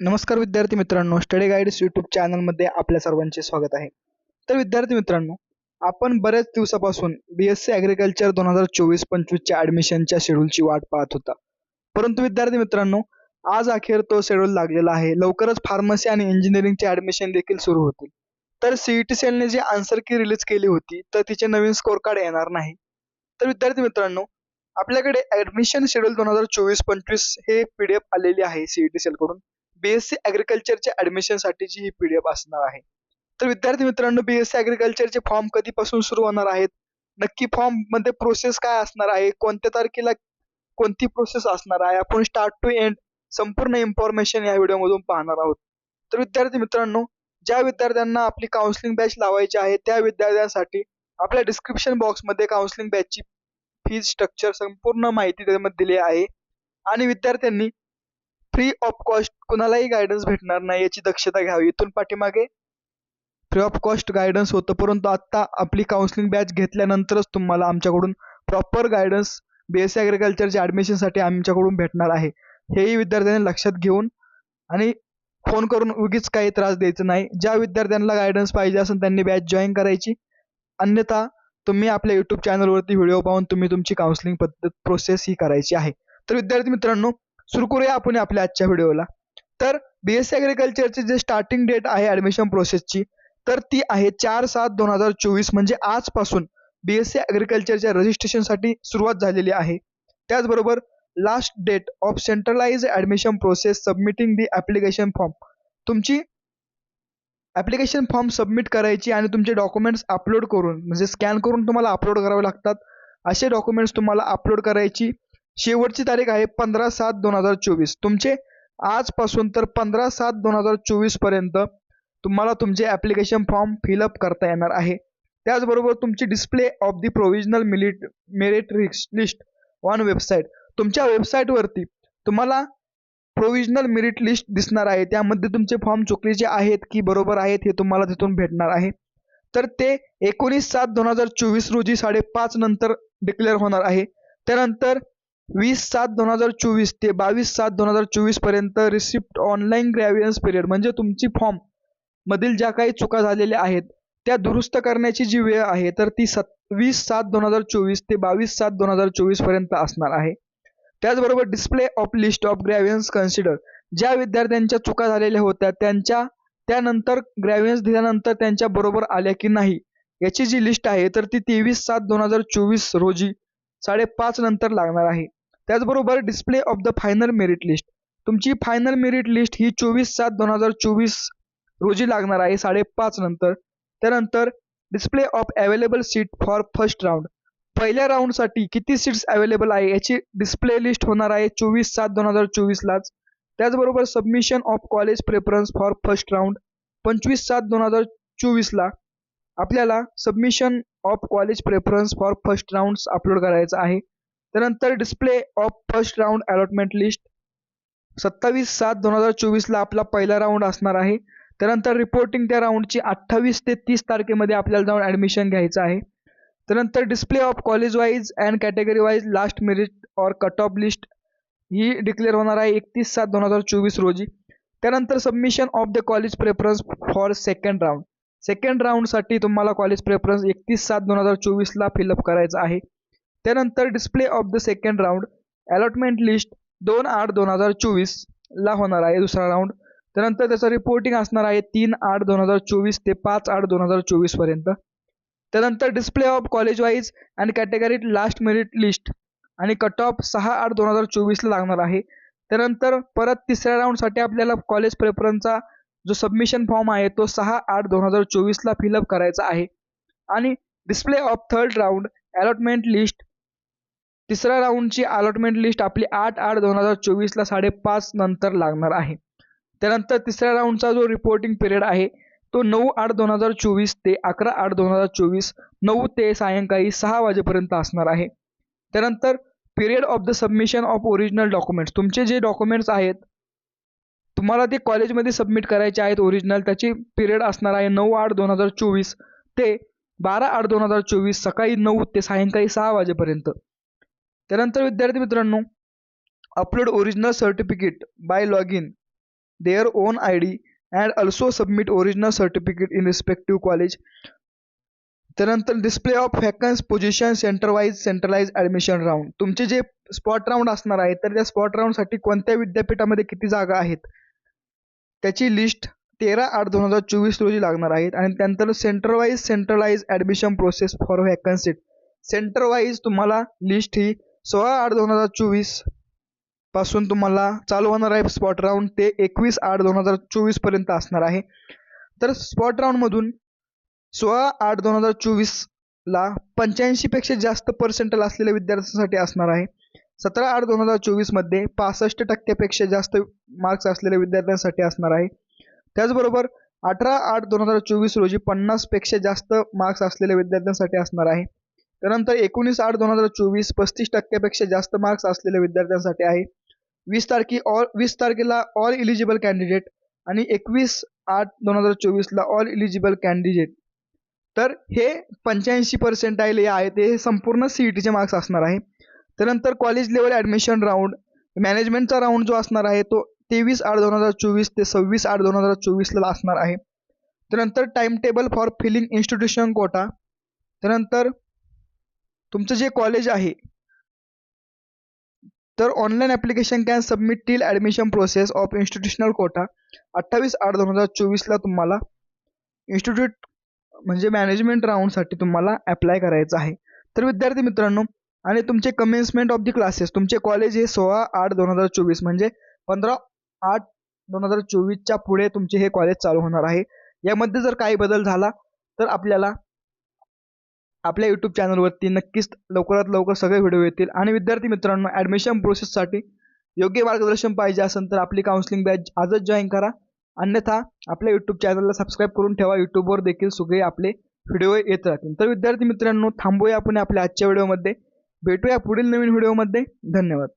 नमस्कार विद्यार्थी मित्रांनो स्टडी गाईड्स यूट्यूब चॅनलमध्ये आपल्या सर्वांचे स्वागत आहे. तर विद्यार्थी मित्रांनो आपण बऱ्याच दिवसापासून बी एस सी ॲग्रिकल्चर दोन हजार चोवीस पंचवीसच्या ॲडमिशनच्या शेड्यूलची वाट पाहत होता. परंतु विद्यार्थी मित्रांनो आज अखेर तो शेड्यूल लागलेला आहे. लवकरच फार्मसी आणि इंजिनिअरिंगचे ॲडमिशन देखील सुरू होतील. तर सी टी सेलने जी आन्सर की रिलीज केली होती तर तिचे नवीन स्कोर कार्ड येणार नाही. तर विद्यार्थी मित्रांनो आपल्याकडे ॲडमिशन शेड्यूल दोन हजार चोवीस पंचवीस हे पी डी एफ आलेली आहे सी टी सेलकडून बीएससी ॲग्रिकल्चरच्या ॲडमिशनसाठीची ही पी डी एफ असणार आहे. तर विद्यार्थी मित्रांनो बीएससी ॲग्रिकल्चरचे फॉर्म कधीपासून सुरू होणार आहेत? नक्की फॉर्ममध्ये प्रोसेस काय असणार आहे? कोणत्या तारखेला कोणती प्रोसेस असणार आहे? आपण स्टार्ट टू एंड संपूर्ण इन्फॉर्मेशन या व्हिडिओमधून पाहणार आहोत. तर विद्यार्थी मित्रांनो ज्या विद्यार्थ्यांना आपली काउन्सिलिंग बॅच लावायची आहे त्या विद्यार्थ्यांसाठी आपल्या डिस्क्रिप्शन बॉक्समध्ये काउन्सिलिंग बॅचची फीज स्ट्रक्चर संपूर्ण माहिती त्यामध्ये दिली आहे. आणि विद्यार्थ्यांनी फ्री ऑफ कॉस्ट कुणालाही गायडन्स भेटणार नाही याची दक्षता घ्यावी. इथून पाठीमागे फ्री ऑफ कॉस्ट गायडन्स होतं परंतु आत्ता आपली काउन्सिलिंग बॅच घेतल्यानंतरच तुम्हाला आमच्याकडून proper guidance B S C ॲग्रिकल्चरच्या ॲडमिशनसाठी आमच्याकडून भेटणार आहे. हेही विद्यार्थ्यांनी लक्षात घेऊन आणि फोन करून उगीच काही त्रास द्यायचा नाही. ज्या विद्यार्थ्यांना गायडन्स पाहिजे असेल त्यांनी बॅच जॉईन करायची. अन्यथा तुम्ही आपल्या यूट्यूब चॅनलवरती व्हिडिओ पाहून तुम्ही तुमची काउन्सिलिंग पद्धत प्रोसेस ही करायची आहे. तर विद्यार्थी मित्रांनो सुरू करूया आपण आपल्या आजच्या व्हिडिओला. तर बी एस सी ॲग्रिकल्चरची जे स्टार्टिंग डेट आहे ॲडमिशन प्रोसेसची तर ती आहे चार सात दोन हजार चोवीस म्हणजे आजपासून बी एस सी ॲग्रिकल्चरच्या रजिस्ट्रेशनसाठी सुरुवात झालेली आहे. त्याचबरोबर last date of centralize admission process submitting the application form तुमची ॲप्लिकेशन फॉर्म सबमिट करायची आणि तुमचे डॉक्युमेंट्स अपलोड करून म्हणजे स्कॅन करून तुम्हाला अपलोड करावे लागतात. असे डॉक्युमेंट्स तुम्हाला अपलोड करायची. शेवटची तारीख आहे पंधरा सात दोन हजार चोवीस. तुमचे आजपासून तर पंधरा सात दोन हजार चोवीसपर्यंत तुम्हाला तुमचे ॲप्लिकेशन फॉर्म फिलअप करता येणार आहे. त्याचबरोबर तुमची display of the provisional merit merit list on website तुमच्या वेबसाईटवरती तुम्हाला प्रोव्हिजनल मेरिट लिस्ट दिसणार आहे. त्यामध्ये तुमचे फॉर्म चुकलेचे आहेत की बरोबर आहेत हे तुम्हाला तिथून भेटणार आहे. तर ते एकोणीस सात दोन हजार चोवीस रोजी साडेपाच नंतर डिक्लेअर होणार आहे. त्यानंतर वीस सात दोन हजार चोवीस ते बावीस सात दोन हजार चोवीसपर्यंत रिसिप्ट ऑनलाईन ग्रॅव्हियन्स पिरियड म्हणजे तुमची फॉर्म मधील ज्या काही चुका झालेल्या आहेत त्या दुरुस्त करण्याची जी वेळ आहे तर ती वीस सात दोन हजार चोवीस ते बावीस सात दोन हजार चोवीसपर्यंत असणार आहे. त्याचबरोबर display of list of grievance consider ज्या विद्यार्थ्यांच्या चुका झालेल्या होत्या त्यांच्या त्यानंतर ग्रॅव्हियन्स दिल्यानंतर त्यांच्या बरोबर आल्या की नाही याची जी लिस्ट आहे तर ती तेवीस सात दोन हजार चोवीस रोजी साडेपाच नंतर लागणार आहे. त्याचबरोबर display of the final merit list तुमची फायनल मेरिट लिस्ट ही चोवीस सात दोन हजार चोवीस रोजी लागणार आहे साडेपाच नंतर. त्यानंतर display of available seat for first round पहिल्या राऊंडसाठी किती सीट्स अवेलेबल आहे याची डिस्प्ले लिस्ट होणार आहे चोवीस सात दोन हजार चोवीसलाच त्याचबरोबर submission of college preference for first round पंचवीस सात दोन हजार चोवीसला आपल्याला submission of college preference for first round upload करायचं आहे. त्यानंतर display of first round allotment list सत्तावीस सात दोन हजार चोवीसला आपला पहिला राऊंड असणार आहे. त्यानंतर रिपोर्टिंग त्या राऊंडची अठ्ठावीस ते तीस तारखेमध्ये आपल्याला जाऊन ॲडमिशन घ्यायचं आहे. त्यानंतर display of college wise and category wise last merit or cut off list he declare होणार आहे एकतीस सात दोन हजार चोवीस रोजी. त्यानंतर submission of the college preference for second round second राऊंडसाठी तुम्हाला कॉलेज प्रेफरन्स एकतीस सात दोन हजार चोवीसला फिलअप करायचं आहे. त्यानंतर display of the second round allotment list दोन आठ दोन हजार चोवीसला होणार आहे दुसरा राऊंड त्यानंतर त्याचं रिपोर्टिंग असणार आहे तीन आठ दोन हजार चोवीस ते पाच आठ दोन हजार चोवीसपर्यंत त्यानंतर डिस्प्ले ऑफ कॉलेज वाईज आणि कॅटेगरी लास्ट मेरिट लिस्ट आणि कट ऑफ सहा आठ दोन हजार चोवीसला लागणार आहे. त्यानंतर परत तिसऱ्या राऊंडसाठी आपल्याला कॉलेज प्रेफरन्सचा जो सबमिशन फॉर्म आहे तो सहा आठ दोन हजार चोवीसला फिलअप करायचा आहे. आणि display of third round allotment list तिसऱ्या राऊंडची अलॉटमेंट लिस्ट आपली आठ आठ दोन हजार चोवीसला साडेपाच नंतर लागणार आहे. त्यानंतर तिसऱ्या राऊंडचा जो रिपोर्टिंग पिरियड आहे तो नऊ आठ दोन हजार चोवीस ते अकरा आठ दोन हजार चोवीस नऊ ते सायंकाळी सहा वाजेपर्यंत असणार आहे. त्यानंतर period of the submission of original documents तुमचे जे डॉक्युमेंट्स आहेत तुम्हाला ते कॉलेजमध्ये सबमिट करायचे आहेत ओरिजिनल त्याची पिरियड असणार आहे नऊ आठ दोन हजार चोवीस ते बारा आठ दोन हजार चोवीस सकाळी नऊ ते सायंकाळी सहा वाजेपर्यंत. त्यानंतर विद्यार्थी मित्रांनो upload original certificate by log in their own I D and also submit original certificate in respective college त्यानंतर display of vacancy position center wise centralize admission round तुमचे जे स्पॉट राऊंड असणार आहे तर त्या स्पॉट राऊंडसाठी कोणत्या विद्यापीठामध्ये किती जागा आहेत? त्याची लिस्ट तेरा आठ दोन हजार चोवीस रोजी लागणार आहेत आणि त्यानंतर center wise centralize admission process for vacant seat center wise तुम्हाला लिस्ट ही सोळा आठ दोन हजार चोवीसपासून तुम्हाला चालू होणार आहे स्पॉट राऊंड ते एकवीस आठ दोन हजार चोवीसपर्यंत असणार आहे. तर स्पॉट राऊंडमधून सोळा आठ दोन हजार चोवीसला पंच्याऐंशीपेक्षा जास्त पर्सेंटल असलेल्या विद्यार्थ्यांसाठी असणार आहे. सतरा आठ दोन हजार चोवीसमध्ये पासष्ट टक्क्यापेक्षा जास्त मार्क्स असलेल्या विद्यार्थ्यांसाठी असणार आहे. त्याचबरोबर अठरा आठ दोन हजार चोवीस रोजी पन्नासपेक्षा जास्त मार्क्स असलेल्या विद्यार्थ्यांसाठी असणार आहे. त्यानंतर एकोणीस आठ दोन हजार चोवीस पस्तीस टक्क्यापेक्षा जास्त मार्क्स असलेल्या विद्यार्थ्यांसाठी आहे. वीस तारखे ऑल वीस तारखेला ऑल इलिजिबल कॅन्डिडेट आणि एकवीस आठ दोन हजार चोवीसला ऑल इलिजिबल कॅन्डिडेट तर हे पंच्याऐंशी पर्सेंटाईल हे आहे ते संपूर्ण सी ई टीचे मार्क्स असणार आहे. त्यानंतर कॉलेज लेवल ॲडमिशन राऊंड मॅनेजमेंटचा राऊंड जो असणार आहे तो तेवीस आठ दोन हजार चोवीस ते सव्वीस आठ दोन हजार चोवीसला असणार आहे. त्यानंतर time table for filling institution quota त्यानंतर तुमचं जे कॉलेज आहे तर online application can submit till admission process of institutional quota अठ्ठावीस आठ दोन हजार चोवीसला तुम्हाला इन्स्टिट्यूट म्हणजे मॅनेजमेंट राऊंडसाठी तुम्हाला अप्लाय करायचं आहे. तर विद्यार्थी मित्रांनो आणि तुमचे कमेन्समेंट ऑफ दी क्लासेस तुमचे कॉलेज हे सोळा आठ दोन हजार चोवीस म्हणजे पंधरा आठ दोन हजार चोवीसच्या पुढे तुमचे हे कॉलेज चालू होणार आहे. यामध्ये जर काही बदल झाला तर आपल्याला आपल्या यूट्यूब चॅनलवरती नक्कीच लवकरात लवकर सगळे व्हिडिओ येतील. आणि विद्यार्थी मित्रांनो ॲडमिशन प्रोसेससाठी योग्य मार्गदर्शन पाहिजे असेल तर आपली काउन्सिलिंग बॅच आजच जॉईन करा. अन्यथा आपल्या यूट्यूब चॅनलला सबस्क्राईब करून ठेवा. यूट्यूबवर देखील सगळे आपले व्हिडिओ येत राहतील. तर विद्यार्थी मित्रांनो थांबूया आपण आपल्या आजच्या व्हिडिओमध्ये भेटूया पुढील नवीन व्हिडिओमध्ये धन्यवाद.